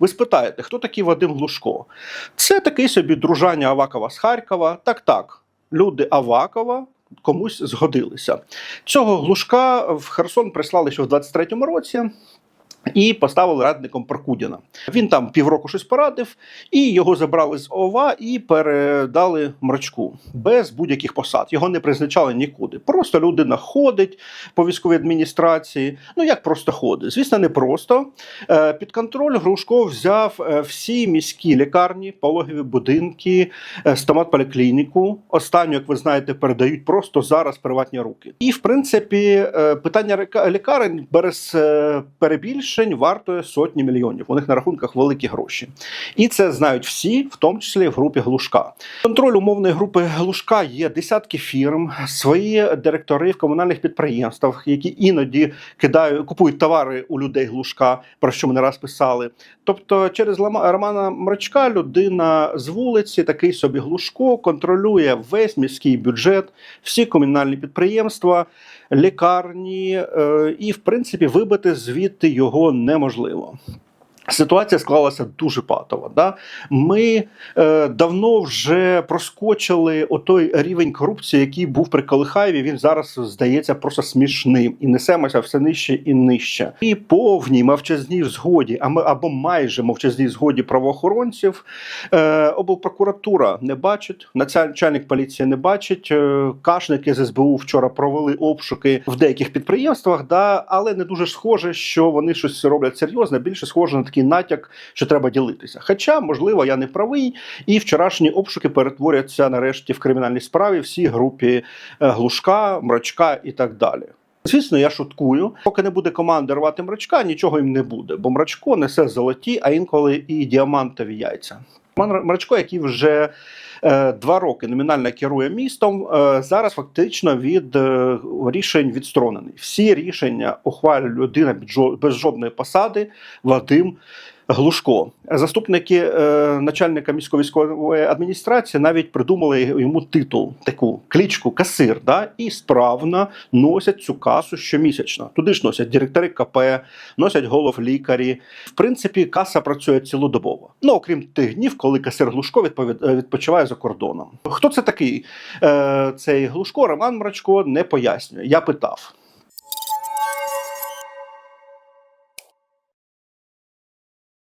Ви спитаєте, хто такий Вадим Глушко? Це такий собі дружання Авакова з Харкова. Так, так, люди Авакова. Комусь згодилися. Цього глушка в Херсон прислали ще в 23-му році. І поставили радником Паркудіна. Він там півроку щось порадив, і його забрали з ОВА і передали мрачку без будь-яких посад. Його не призначали нікуди. Просто людина ходить по військовій адміністрації. Ну як просто ходить? Звісно, не просто. Е, Під контроль Грушко взяв е, всі міські лікарні, пологові будинки, е, стомат-поліклініку. Останню, як ви знаєте, передають просто зараз приватні руки. І в принципі, питання лікарень без е, перебільшень вартує сотні мільйонів. У них на рахунках великі гроші. І це знають всі, в тому числі в групі Глушка. Контроль умовної групи Глушка є десятки фірм, свої директори в комунальних підприємствах, які іноді кидають, купують товари у людей Глушка, про що ми не раз писали. Тобто, через Романа Мрачка людина з вулиці, такий собі Глушко, контролює весь міський бюджет, всі комунальні підприємства, лікарні, е, і в принципі вибити звідти його неможливо. Ситуація склалася дуже патова. Да? Ми е, давно вже проскочили отой рівень корупції, який був при Колихаєві. Він зараз здається просто смішним і несемося все нижче і нижче. І повній мовчазній згоді, а ми або майже мовчазній згоді правоохоронців. Е, облпрокуратура не бачить, начальник поліції не бачить. Е, кашники з СБУ вчора провели обшуки в деяких підприємствах, да, але не дуже схоже, що вони щось роблять серйозне. Більше схоже на такий натяк, що треба ділитися. Хоча, можливо, я не правий, і вчорашні обшуки перетворяться нарешті в кримінальній справі всій групі е, глушка, мрачка і так далі. Звісно, я шуткую. Поки не буде команди рвати мрачка, нічого їм не буде, бо мрачко несе золоті, а інколи і діамантові яйця. Роман Мрачко, який вже е, два роки номінально керує містом, е, зараз фактично від е, рішень відсторонений. Всі рішення ухвалює людина без жодної посади Вадим. Глушко, заступники е, начальника міської військової адміністрації навіть придумали йому титул, таку кличку касир, да, і справно носять цю касу щомісячно. Туди ж носять директори КП, носять голов лікарі. В принципі, каса працює цілодобово. Ну окрім тих днів, коли касир Глушко е, відпочиває за кордоном. Хто це такий? Е, цей Глушко Роман Мрачко не пояснює. Я питав.